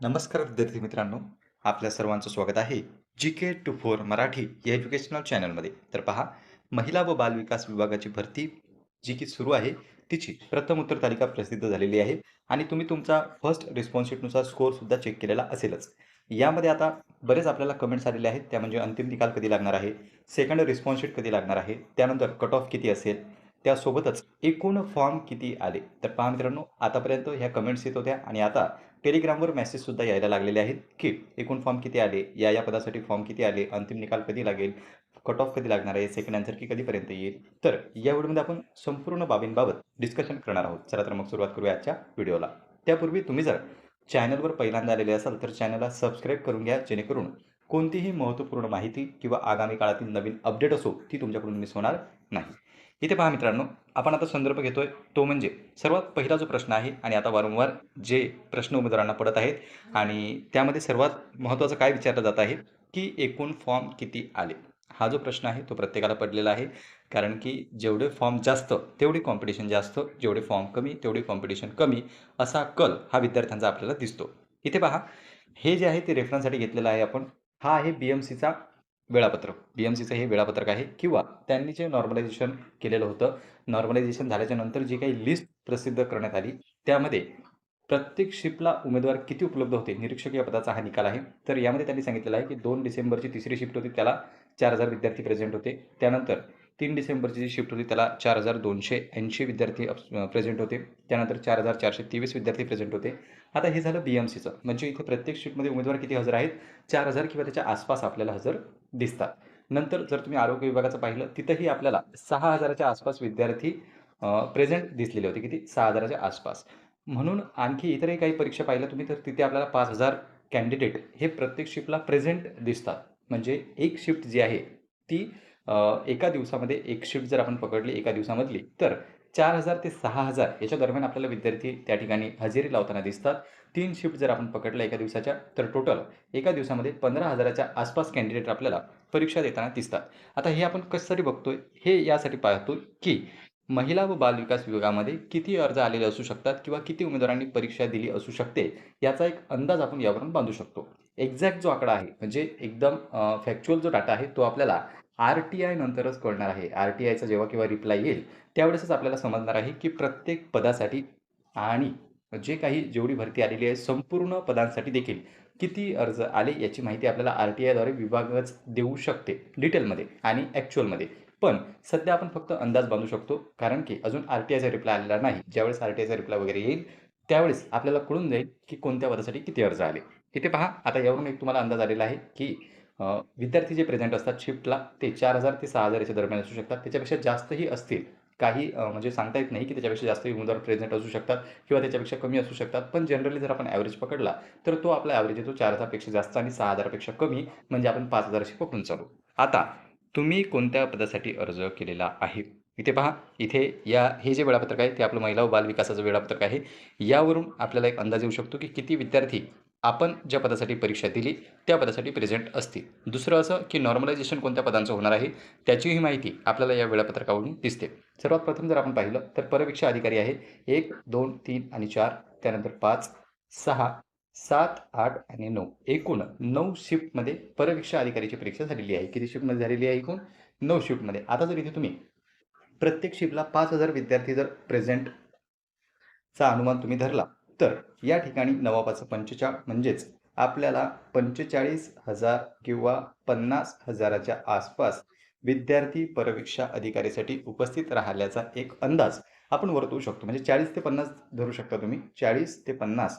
नमस्कार विद्यार्थी मित्रांनो आपल्या सर्वांचं स्वागत आहे G K two four Marathi या एज्युकेशनल चॅनलमध्ये तर पहा महिला व बालविकास विभागाची भरती जी की सुरू आहे तिची प्रथम उत्तर तालिका प्रसिद्ध झालेली आहे आणि तुम्ही तुमचा फर्स्ट रिस्पॉन्सिटनुसार स्कोअरसुद्धा चेक केलेला असेलच. यामध्ये आता बरेच आपल्याला कमेंट्स आलेले आहेत त्या म्हणजे अंतिम निकाल कधी लागणार आहे सेकंड रिस्पॉन्स कधी लागणार आहे त्यानंतर कट ऑफ किती असेल त्यासोबतच एकूण फॉर्म किती आले? तर पहा मित्रांनो आतापर्यंत ह्या कमेंट्स येत होत्या आणि आता टेलिग्रामवर मेसेजसुद्धा यायला लागलेले आहेत की एकूण फॉर्म किती आले? या या पदासाठी फॉर्म किती आले? अंतिम निकाल कधी लागेल? कट ऑफ कधी लागणार आहे? सेकंड आन्सर की कधीपर्यंत येईल? तर या व्हिडिओमध्ये आपण संपूर्ण बाबींबाबत डिस्कशन करणार आहोत. चला तर मग सुरुवात करूया आजच्या व्हिडिओला. त्यापूर्वी तुम्ही जर चॅनलवर पहिल्यांदा आलेले असाल तर चॅनलला सबस्क्राईब करून घ्या जेणेकरून कोणतीही महत्त्वपूर्ण माहिती किंवा आगामी काळातील नवीन अपडेट असो ती तुमच्याकडून मिस होणार नाही. इथे पहा मित्रांनो आपण आता संदर्भ घेतोय तो म्हणजे सर्वात पहिला जो प्रश्न आहे आणि आता वारंवार जे प्रश्न उमेदवारांना पडत आहेत आणि त्यामध्ये सर्वात महत्त्वाचं काय विचारलं जात आहे की एकूण फॉर्म किती आले? हा जो प्रश्न आहे तो प्रत्येकाला पडलेला आहे. कारण की जेवढे फॉर्म जास्त तेवढी कॉम्पिटिशन जास्त जेवढे फॉर्म कमी तेवढी कॉम्पिटिशन कमी असा कल हा विद्यार्थ्यांचा आपल्याला दिसतो. इथे पहा हे जे आहे ते रेफरन्ससाठी घेतलेलं आहे आपण. हा आहे बी एम सीचा वेळापत्रक. बी एम सीचं हे वेळापत्रक आहे. किंवा त्यांनी जे नॉर्मलायझेशन केलेलं होतं नॉर्मलायझेशन झाल्याच्यानंतर जी काही लिस्ट प्रसिद्ध करण्यात आली त्यामध्ये प्रत्येक शिफ्टला उमेदवार किती उपलब्ध होते निरीक्षक या पदाचा हा निकाल आहे. तर यामध्ये त्यांनी सांगितलेलं आहे की दोन डिसेंबरची तिसरी शिफ्ट होती त्याला चार हजार विद्यार्थी प्रेझेंट होते. त्यानंतर तीन डिसेंबरची जी शिफ्ट होती त्याला चार हजार दोनशे ऐंशी विद्यार्थी प्रेझेंट होते. त्यानंतर चार हजार चारशे तेवीस विद्यार्थी प्रेझेंट होते. आता हे झालं बी एम सीचं म्हणजे इथे प्रत्येक शिफ्टमध्ये उमेदवार किती हजर आहेत? चार हजार किंवा त्याच्या आसपास आपल्याला हजर दिसतात. नंतर जर तुम्ही आरोग्य विभागाचं पाहिलं तिथंही आपल्याला सहा हजाराच्या आसपास विद्यार्थी प्रेझेंट दिसलेले होते. किती? सहा हजाराच्या आसपास. म्हणून आणखी इतरही काही परीक्षा पाहिल्या तुम्ही तर तिथे आपल्याला पाच हजार कॅन्डिडेट हे प्रत्येक शिफ्टला प्रेझेंट दिसतात. म्हणजे एक शिफ्ट जी आहे ती एका दिवसामध्ये एक शिफ्ट जर आपण पकडली एका दिवसामधली तर चार हजार ते सहा हजार याच्या दरम्यान आपल्याला विद्यार्थी त्या ठिकाणी हजेरी लावताना दिसतात. तीन शिफ्ट जर आपण पकडल्या एका दिवसाच्या तर टोटल एका दिवसामध्ये पंधरा हजाराच्या आसपास कॅन्डिडेट आपल्याला परीक्षा देताना दिसतात. आता हे आपण कशासाठी बघतोय? हे यासाठी पाहतो की महिला व बाल विकास विभागामध्ये किती अर्ज आलेले असू शकतात किंवा किती उमेदवारांनी परीक्षा दिली असू शकते याचा एक अंदाज आपण यावरून बांधू शकतो. एक्झॅक्ट जो आकडा आहे म्हणजे एकदम फॅक्च्युअल जो डाटा आहे तो आपल्याला आर टी आय नंतरच कळणार आहे. आर टी आयचा जेव्हा किंवा रिप्लाय येईल त्यावेळेसच आपल्याला समजणार आहे की प्रत्येक पदासाठी आणि जे काही जेवढी भरती आलेली आहे संपूर्ण पदांसाठी देखील किती अर्ज आले याची माहिती आपल्याला आर टी आयद्वारे विभागच देऊ शकते डिटेलमध्ये आणि ॲक्च्युअलमध्ये पण सध्या आपण फक्त अंदाज बांधू शकतो कारण की अजून आर टी आयचा रिप्लाय आलेला नाही. ज्यावेळेस आर टी आयचा रिप्लाय वगैरे येईल त्यावेळेस आपल्याला कळून जाईल की कोणत्या पदासाठी किती अर्ज आले. इथे पहा आता यावरून एक तुम्हाला अंदाज आलेला आहे की विद्यार्थी जे प्रेझेंट असतात शिफ्टला ते चार हजार ते सहा हजार याच्या दरम्यान असू शकतात. त्याच्यापेक्षा जास्तही असतील. काही म्हणजे सांगता येत नाही की त्याच्यापेक्षा जास्त उमेदवार प्रेझेंट असू शकतात किंवा त्याच्यापेक्षा कमी असू शकतात. पण जनरली जर आपण ॲव्हरेज पकडला तर तो आपला ॲव्हरेज येतो चार हजारपेक्षा जास्त आणि सहा हजारपेक्षा कमी. म्हणजे आपण पाच हजारशी पकडून चालू. आता तुम्ही कोणत्या पदासाठी अर्ज केलेला आहे? इथे पहा. इथे या हे जे वेळापत्रक आहे ते आपलं महिला व बालविकासाचं वेळापत्रक आहे. यावरून आपल्याला एक अंदाज येऊ शकतो की किती विद्यार्थी आपण ज्या पदासाठी परीक्षा दिली त्या पदासाठी प्रेझेंट असतील. दुसरं असं की नॉर्मलायझेशन कोणत्या पदांचं होणार आहे त्याचीही माहिती आपल्याला या वेळापत्रकावरून दिसते. सर्वात प्रथम जर आपण पाहिलं तर परीक्षा अधिकारी आहे. एक दोन तीन आणि चार त्यानंतर पाच सहा सात आठ आणि नऊ. एकूण नऊ शिफ्टमध्ये परीक्षा अधिकारीची परीक्षा झालेली आहे. किती शिफ्टमध्ये झालेली आहे एकूण? नऊ शिफ्टमध्ये. आता जर इथे तुम्ही प्रत्येक शिफ्टला पाच हजार विद्यार्थी जर प्रेझेंटचा अनुमान तुम्ही धरला तर या ठिकाणी नवाबाचं पंचेचाळ म्हणजेच आपल्याला पंचेचाळीस हजार किंवा पन्नास हजाराच्या आसपास विद्यार्थी परीक्षा अधिकारीसाठी उपस्थित राहिल्याचा एक अंदाज आपण वर्तवू शकतो. म्हणजे चाळीस ते पन्नास धरू शकता तुम्ही. चाळीस ते पन्नास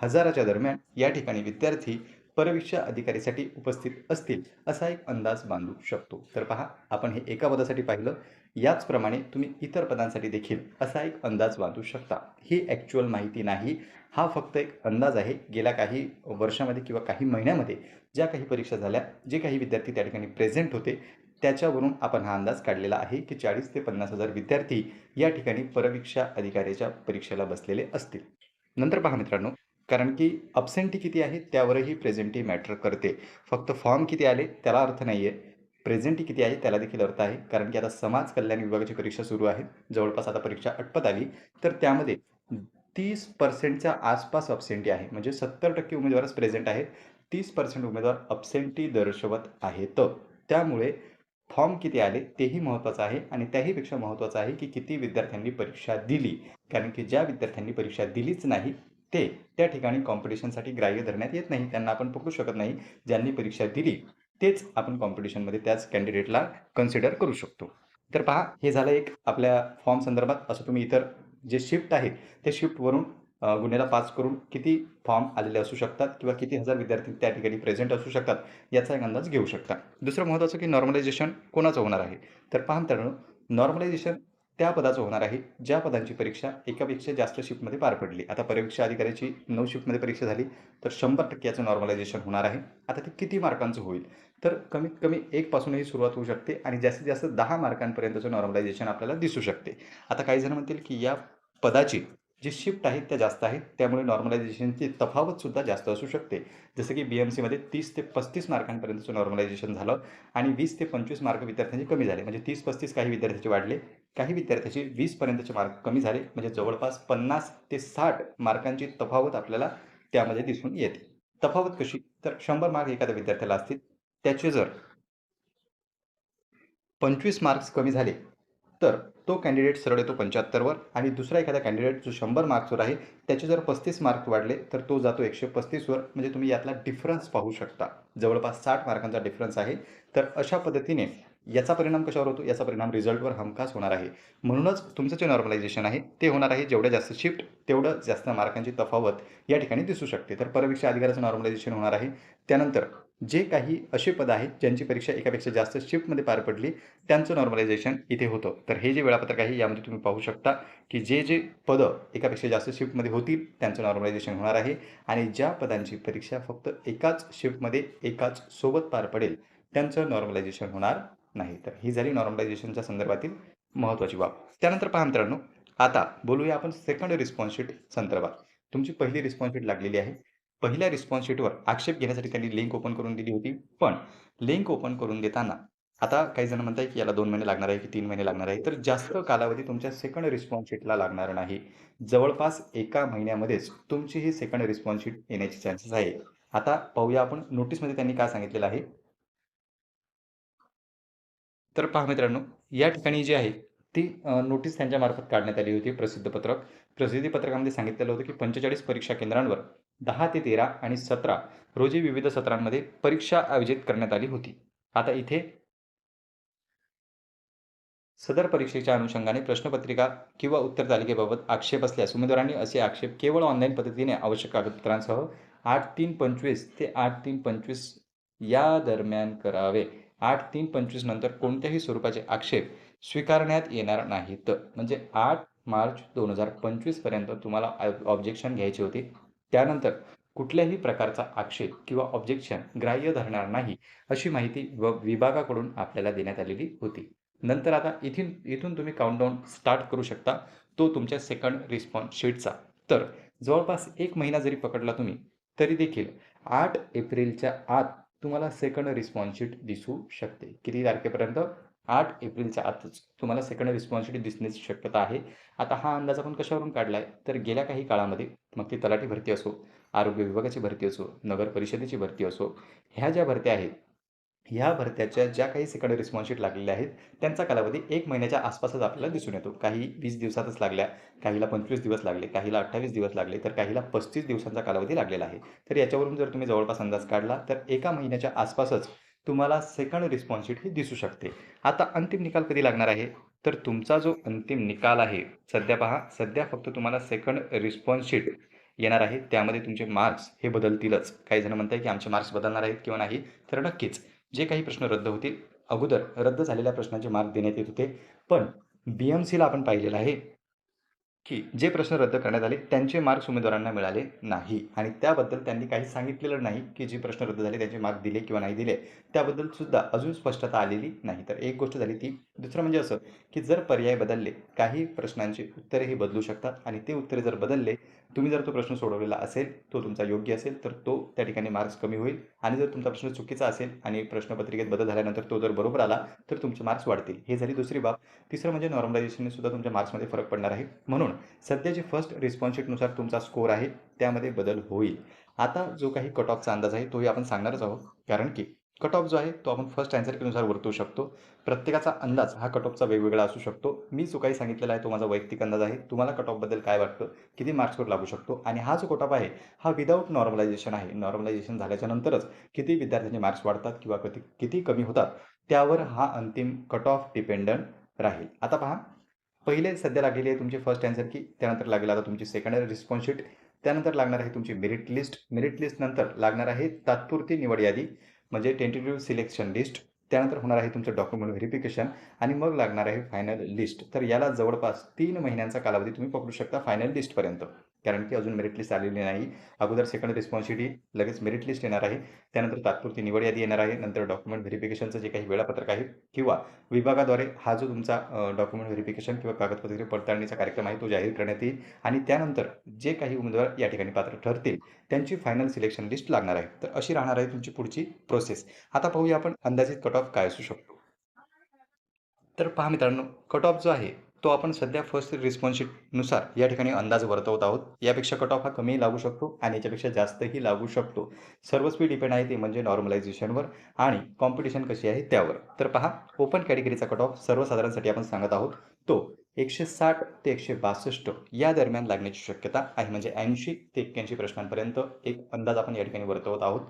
हजाराच्या दरम्यान या ठिकाणी विद्यार्थी परीक्षा अधिकारीसाठी उपस्थित असतील असा एक अंदाज बांधू शकतो. तर पहा आपण हे एका पदासाठी पाहिलं. याचप्रमाणे तुम्ही इतर पदांसाठी देखील असा एक अंदाज बांधू शकता. ही ॲक्च्युअल माहिती नाही. हा फक्त एक अंदाज आहे. गेल्या काही वर्षामध्ये किंवा काही महिन्यामध्ये ज्या काही परीक्षा झाल्या जे काही विद्यार्थी त्या ठिकाणी प्रेझेंट होते त्याच्यावरून आपण हा अंदाज काढलेला आहे की चाळीस ते पन्नास हजार विद्यार्थी या ठिकाणी परीक्षा अधिकाऱ्याच्या परीक्षेला बसलेले असतील. नंतर पहा मित्रांनो कारण की अब्सेंटी किती आहे त्यावरही प्रेझेंटी मॅटर करते. फक्त फॉर्म किती आले त्याला अर्थ नाही आहे प्रेझेंटी किती आहे त्याला देखील अर्थ आहे. कारण की आता समाज कल्याण विभागाची परीक्षा सुरू आहे. जवळपास आता परीक्षा अटपत आली. तर त्यामध्ये तीस पर्सेंटच्या आसपास अब्सेंटी आहे. म्हणजे सत्तर टक्के उमेदवारच प्रेझेंट आहेत. तीस पर्सेंट उमेदवार अब्सेंटी दर्शवत आहेत. त्यामुळे फॉर्म किती आले तेही महत्त्वाचं आहे. आणि त्याहीपेक्षा महत्त्वाचं आहे की किती विद्यार्थ्यांनी परीक्षा दिली. कारण की ज्या विद्यार्थ्यांनी परीक्षा दिलीच नाही ते त्या ठिकाणी कॉम्पिटिशनसाठी ग्राह्य धरण्यात येत नाही. त्यांना आपण पकडू शकत नाही. ज्यांनी परीक्षा दिली तेच आपण कॉम्पिटिशनमध्ये त्याच कॅन्डिडेटला कन्सिडर करू शकतो. तर पहा हे झालं एक आपल्या फॉर्म संदर्भात. असं तुम्ही इतर जे शिफ्ट आहेत ते शिफ्टवरून गुन्ह्याला पास करून किती फॉर्म आलेले असू शकतात किंवा किती हजार विद्यार्थी त्या ठिकाणी प्रेझेंट असू शकतात याचा एक अंदाज घेऊ शकता. दुसरं महत्त्वाचं की नॉर्मलायझेशन कोणाचं होणार आहे? तर पहा मित्रांनो नॉर्मलायझेशन त्या पदाचं होणार आहे. ज्या पदांची परीक्षा एकापेक्षा जास्त शिफ्टमध्ये पार पडली. आता परीक्षा अधिकाऱ्याची नऊ शिफ्टमध्ये परीक्षा झाली तर शंभर टक्के याचं नॉर्मलायझेशन होणार आहे. आता ते किती मार्कांचं होईल? तर कमीत कमी एकपासूनही सुरुवात होऊ शकते आणि जास्तीत जास्त दहा मार्कांपर्यंतचं नॉर्मलायझेशन आपल्याला दिसू शकते. आता काही जण म्हणतील की या पदाची जी शिफ्ट आहेत त्या जास्त आहेत. त्यामुळे नॉर्मलायझेशनची तफावतसुद्धा जास्त असू शकते. जसं की बी एम सीमध्ये तीस ते पस्तीस मार्कांपर्यंतचं नॉर्मलायझेशन झालं आणि वीस ते पंचवीस मार्क विद्यार्थ्यांचे कमी झाले. म्हणजे तीस पस्तीस काही विद्यार्थ्यांचे वाढले. काही विद्यार्थ्याचे वीसपर्यंतचे मार्क कमी झाले. म्हणजे जवळपास पन्नास ते साठ मार्कांची तफावत आपल्याला त्यामध्ये दिसून येते. तफावत कशी? तर शंभर मार्क एखाद्या विद्यार्थ्याला असतील. त्याचे जर पंचवीस मार्क्स कमी झाले तर तो कॅन्डिडेट सरळ येतो पंच्याहत्तरवर आणि दुसरा एखादा कॅन्डिडेट जो शंभर मार्क्सवर आहे त्याचे जर पस्तीस मार्क वाढले तर तो जातो एकशे पस्तीसवर म्हणजे तुम्ही यातला डिफरन्स पाहू शकता. जवळपास साठ मार्कांचा डिफरन्स आहे. तर अशा पद्धतीने याचा परिणाम कशावर होतो? याचा परिणाम रिझल्टवर हमखास होणार आहे. म्हणूनच तुमचं जे नॉर्मलायझेशन आहे ते होणार आहे जेवढ्या जास्त शिफ्ट तेवढं जास्त मार्कांची तफावत या ठिकाणी दिसू शकते. तर परीक्षा अधिकाराचं नॉर्मलायझेशन होणार आहे. त्यानंतर जे काही असे पद आहेत ज्यांची परीक्षा एकापेक्षा जास्त शिफ्टमध्ये पार पडली त्यांचं नॉर्मलायझेशन इथे होतं. तर हे जे वेळापत्रक आहे यामध्ये तुम्ही पाहू शकता की जे जे पदं एकापेक्षा जास्त शिफ्टमध्ये होतील त्यांचं नॉर्मलायझेशन होणार आहे. आणि ज्या पदांची परीक्षा फक्त एकाच शिफ्टमध्ये एकाच सोबत पार पडेल त्यांचं नॉर्मलायझेशन होणार नाही. तर ही झाली नॉर्मलायझेशनच्या संदर्भातील महत्त्वाची बाब. त्यानंतर पहा मित्रांनो आता बोलूया आपण सेकंड रिस्पॉन्स शीट संदर्भात. तुमची पहिली रिस्पॉन्स शीट लागलेली आहे. पहिल्या रिस्पॉन्स शीटवर आक्षेप घेण्यासाठी त्यांनी लिंक ओपन करून दिली होती. पण लिंक ओपन करून देताना आता काही जण म्हणताय की याला दोन महिने लागणार आहे की तीन महिने लागणार आहे. तर जास्त कालावधी तुमच्या सेकंड रिस्पॉन्स शीटला लागणार नाही. जवळपास एका महिन्यामध्येच तुमची ही सेकंड रिस्पॉन्स शीट येण्याची चान्सेस आहे. आता पाहूया आपण नोटीसमध्ये त्यांनी काय सांगितलेलं आहे. तर पहा मित्रांनो या ठिकाणी जी आहे ती नोटीस त्यांच्यामार्फत काढण्यात आली होती प्रसिद्धपत्रक प्रसिद्धीपत्रकामध्ये सांगितलेलं होतं की पंचेचाळीस परीक्षा केंद्रांवर दहा ते तेरा आणि सतरा रोजी विविध सत्रांमध्ये परीक्षा आयोजित करण्यात आली होती. आता इथे सदर परीक्षेच्या अनुषंगाने प्रश्नपत्रिका किंवा उत्तर तालिकेबाबत आक्षेप असल्यास उमेदवारांनी असे आक्षेप केवळ ऑनलाईन पद्धतीने आवश्यक कागदपत्रांसह आठ तीन पंचवीस ते आठ तीन पंचवीस या दरम्यान करावे. आठ तीन पंचवीस नंतर कोणत्याही स्वरूपाचे आक्षेप स्वीकारण्यात येणार नाहीत. म्हणजे आठ मार्च दोन हजार पंचवीसपर्यंत तुम्हाला ऑब्जेक्शन घ्यायचे होते. त्यानंतर कुठल्याही प्रकारचा आक्षेप किंवा ऑब्जेक्शन ग्राह्य धरणार नाही अशी माहिती व विभागाकडून आपल्याला देण्यात आलेली होती. नंतर आता इथून इथून तुम्ही काउंटडाऊन स्टार्ट करू शकता. तो तुमच्या सेकंड रिस्पॉन्स शीटचा तर जवळपास एक महिना जरी पकडला तुम्ही तरी देखील आठ एप्रिलच्या आत तुम्हाला सेकंड रिस्पॉन्स शीट दिसू शकते. किती तारखेपर्यंत? आठ एप्रिलच्या आतच. तुम्हाला सेकंड रिस्पॉन्सिबिलिटी दिसण्याची शक्यता आहे. आता हा अंदाज आपण कशावरून काढला आहे तर गेल्या काही काळामध्ये मग ती तलाठी भरती असो आरोग्य विभागाची भरती असो नगर परिषदेची भरती असो ह्या ज्या भरत्या आहेत ह्या भरत्याच्या ज्या काही सेकंड रिस्पॉन्सशीट लागलेल्या आहेत त्यांचा कालावधी एक महिन्याच्या आसपासच आपल्याला दिसून येतो. काही वीस दिवसातच लागल्या काहीला पंचवीस दिवस लागले काहीला अठ्ठावीस दिवस लागले तर काहीला पस्तीस दिवसांचा कालावधी लागलेला आहे. तर याच्यावरून जर तुम्ही जवळपास अंदाज काढला तर एका महिन्याच्या आसपासच तुम्हाला सेकंड रिस्पॉन्सशीट ही दिसू शकते. आता अंतिम निकाल कधी लागणार आहे? तर तुमचा जो अंतिम निकाल आहे सध्या पहा सध्या फक्त तुम्हाला सेकंड रिस्पॉन्सशीट येणार आहे. त्यामध्ये तुमचे मार्क्स हे बदलतीलच. काही जण म्हणताय की आमचे मार्क्स बदलणार आहेत किंवा नाही? तर नक्कीच. जे काही प्रश्न रद्द होतील अगोदर रद्द झालेल्या प्रश्नांचे मार्क देण्यात येत होते. पण बी एम सीला आपण पाहिलेलं आहे की जे प्रश्न रद्द करण्यात आले त्यांचे मार्क्स उमेदवारांना मिळाले नाही. आणि त्याबद्दल त्यांनी काही सांगितलेलं नाही की जे प्रश्न रद्द झाले त्यांचे मार्क दिले किंवा नाही दिले. त्याबद्दल सुद्धा अजून स्पष्टता आलेली नाही. तर एक गोष्ट झाली ती. दुसरं म्हणजे असं की जर पर्याय बदलले काही प्रश्नांची उत्तरेही बदलू शकतात. आणि ते उत्तरे जर बदलले तुम्ही जर तो प्रश्न सोडवलेला असेल तो तुमचा योग्य असेल तर तो त्या ठिकाणी मार्क्स कमी होईल. आणि जर तुमचा प्रश्न चुकीचा असेल आणि प्रश्नपत्रिकेत बदल झाल्यानंतर तो जर बरोबर आला तर तुमचे मार्क्स वाढतील. हे झाली दुसरी बाब. तिसरं म्हणजे नॉर्मलायझेशनने सुद्धा तुमच्या मार्क्समध्ये फरक पडणार आहे. म्हणून सध्या जे फर्स्ट रिस्पॉन्सशीटनुसार तुमचा स्कोर आहे त्यामध्ये बदल होईल. आता जो काही कट ऑफचा अंदाज आहे तोही आपण सांगणारच आहोत. कारण की कट ऑफ जो आहे तो आपण फर्स्ट आन्सरनुसार वर्तवू शकतो. प्रत्येकाचा अंदाज हा कट ऑफचा वेगवेगळा असू शकतो. मी जो काही सांगितलेला आहे तो माझा वैयक्तिक अंदाज आहे. तुम्हाला कट ऑफबद्दल काय वाटतं किती मार्क्सवर लागू शकतो? आणि हा जो कट ऑफ आहे हा विदाऊट नॉर्मलायझेशन आहे. नॉर्मलायझेशन झाल्याच्या नंतरच किती विद्यार्थ्यांचे मार्क्स वाढतात किंवा किती किती कमी होतात त्यावर हा अंतिम कट ऑफ डिपेंडंट राहील. आता पहा पहिले सध्या लागलेली आहे तुमची फर्स्ट आन्सर की त्यानंतर लागेल आता तुमची सेकंडरी रिस्पॉन्स शीट त्यानंतर लागणार आहे तुमची मेरिट लिस्ट मेरिट लिस्टनंतर लागणार आहे तात्पुरती निवड यादी. म्हणजे टेंटेटिव्ह सिलेक्शन लिस्ट त्यानंतर होणार आहे तुमचं डॉक्युमेंट व्हेरिफिकेशन आणि मग लागणार आहे फायनल लिस्ट तर याला जवळपास तीन महिन्यांचा कालावधी तुम्ही पकडू शकता फायनल लिस्टपर्यंत कारण की अजून मेरिट लिस्ट आलेली नाही. अगोदर सेकंड रिस्पॉन्सिबिलिटी लगेच मेरिट लिस्ट येणार आहे. त्यानंतर तात्पुरती निवड यादी येणार आहे. नंतर डॉक्युमेंट व्हेरिफिकेशनचं जे काही वेळापत्रक आहे किंवा विभागाद्वारे हा जो तुमचा डॉक्युमेंट व्हेरिफिकेशन किंवा कागदपत्रे पडताळणीचा कार्यक्रम आहे तो जाहीर करण्यात येईल. आणि त्यानंतर जे काही उमेदवार या ठिकाणी पात्र ठरतील त्यांची फायनल सिलेक्शन लिस्ट लागणार आहे. तर अशी राहणार आहे तुमची पुढची प्रोसेस आता पाहूया आपण अंदाजित कट ऑफ काय असू शकतो. तर पहा मित्रांनो कट ऑफ जो आहे तो आपण सध्या फर्स्ट रिस्पॉन्सशीटनुसार या ठिकाणी अंदाज वर्तवत आहोत. यापेक्षा कट ऑफ हा कमी लागू शकतो आणि याच्यापेक्षा जास्तही लागू शकतो. सर्व स्पीड डिपेंड आहे ते म्हणजे नॉर्मलायझेशनवर आणि कॉम्पिटिशन कशी आहे त्यावर. तर पहा ओपन कॅटेगरीचा कट ऑफ सर्वसाधारणसाठी आपण सांगत आहोत. तो एकशे साठ ते एकशे बासष्ट या दरम्यान लागण्याची शक्यता आहे. म्हणजे ऐंशी ते एक्क्याऐंशी प्रश्नांपर्यंत एक अंदाज आपण या ठिकाणी वर्तवत आहोत.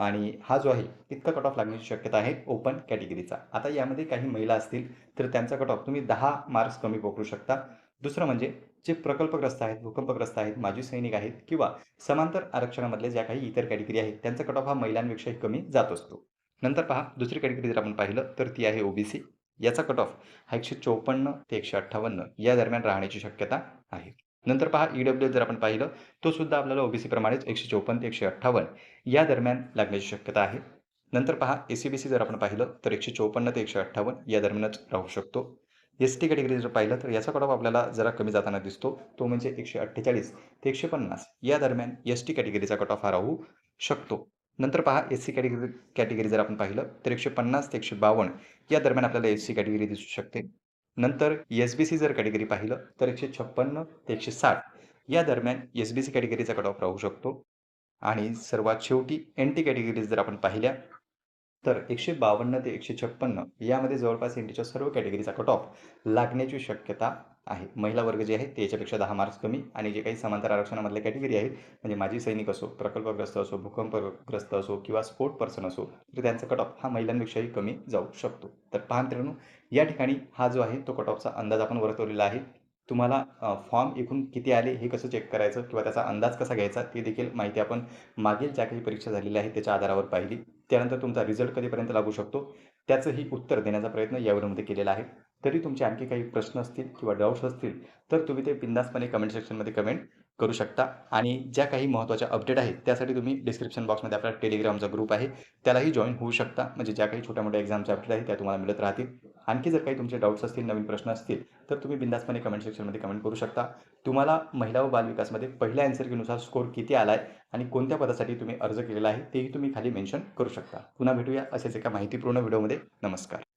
आणि हा जो आहे इतका कट ऑफ लागण्याची शक्यता आहे ओपन कॅटेगरीचा आता यामध्ये काही महिला असतील तर त्यांचा कट ऑफ तुम्ही दहा मार्क्स कमी पकडू शकता. दुसरं म्हणजे जे प्रकल्पग्रस्त आहेत भूकंपग्रस्त आहेत माजी सैनिक आहेत किंवा समांतर आरक्षणामधल्या ज्या काही इतर कॅटेगरी आहेत त्यांचा कट ऑफ हा महिलांपेक्षाही कमी जात असतो. नंतर पहा दुसरी कॅटेगरी जर आपण पाहिलं तर ती आहे ओबीसी याचा कट ऑफ हा एकशे चौपन्न ते एकशे अठ्ठावन्न या दरम्यान राहण्याची शक्यता आहे. नंतर पहा ई डब्ल्यू जर आपण पाहिलं तो सुद्धा आपल्याला ओबीसी प्रमाणेच एकशे चौपन्न ते एकशे अठ्ठावन्न या दरम्यान लागण्याची शक्यता आहे. नंतर पहा एसीबीसी सी बी सी जर आपण पाहिलं तर एकशे चौपन्न ते एकशे अठ्ठावन्न या दरम्यानच राहू शकतो. एस टी कॅटेगरी जर पाहिलं तर याचा कट आपल्याला जरा कमी जाताना दिसतो. तो म्हणजे एकशे अठ्ठेचाळीस ते एकशे पन्नास या दरम्यान एस टी कॅटेगरीचा कट ऑफ हा राहू शकतो. नंतर पहा एस सी कॅटेगरी कॅटेगरी जर आपण पाहिलं तर एकशे पन्नास ते एकशे बावन्न या दरम्यान आपल्याला एस सी कॅटेगरी दिसू शकते. नंतर एस बी सी जर कॅटेगरी पाहिलं तर एकशे छप्पन्न ते एकशे साठ या दरम्यान एस बी सी कॅटेगरीचा कट ऑफ राहू शकतो. आणि सर्वात शेवटी एन टी कॅटेगरीज जर आपण पाहिल्या तर एकशे बावन्न ते एकशे छप्पन्न यामध्ये जवळपास एन टीच्या सर्व कॅटेगरीचा कट ऑफ लागण्याची शक्यता आहे. महिला वर्ग जे आहे ते याच्यापेक्षा दहा मार्क्स कमी आणि जे काही समांतर आरक्षणामधल्या कॅटेगरी आहेत म्हणजे माजी सैनिक असो प्रकल्पग्रस्त असो भूकंपग्रस्त असो किंवा स्पोर्ट पर्सन असो तर त्यांचा कट ऑफ हा महिलांपेक्षाही कमी जाऊ शकतो. तर पहा मित्रांनो या ठिकाणी हा जो आहे तो कट ऑफचा अंदाज आपण वर्तवलेला आहे. तुम्हाला फॉर्म एकूण किती आले हे कसं चेक करायचं किंवा त्याचा अंदाज कसा घ्यायचा ते देखील माहिती आपण मागील ज्या काही परीक्षा झालेल्या आहेत त्याच्या आधारावर पाहिली. त्यानंतर तुमचा रिझल्ट कधीपर्यंत लागू शकतो त्याचंही उत्तर देण्याचा प्रयत्न या व्हिडिओमध्ये केलेला आहे. तरी तुमचे आणखी काही प्रश्न असतील किंवा डाऊट्स असतील तर तुम्ही ते बिंदासपणे कमेंट सेक्शनमध्ये कमेंट करू शकता. आणि ज्या काही महत्त्वाच्या अपडेट आहेत त्यासाठी तुम्ही डिस्क्रिप्शन बॉक्समध्ये आपला टेलिग्रामचा ग्रुप आहे. त्यालाही जॉईन होऊ शकता. म्हणजे ज्या काही छोट्या मोठ्या एक्झामच्या अपडेट आहेत त्या तुम्हाला मिळत राहतील. आणखी जर काही तुमचे डाऊट्स असतील नवीन प्रश्न असतील तर तुम्ही बिंदासपणे कमेंट सेक्शनमध्ये कमेंट करू शकता. तुम्हाला महिला व बालविकासमध्ये पहिल्या अँसरकीनुसार स्कोर किती आला आहे आणि कोणत्या पदासाठी तुम्ही अर्ज केलेला आहे तेही तुम्ही खाली मेन्शन करू शकता. पुन्हा भेटूया असेच एका माहितीपूर्ण व्हिडिओमध्ये नमस्कार.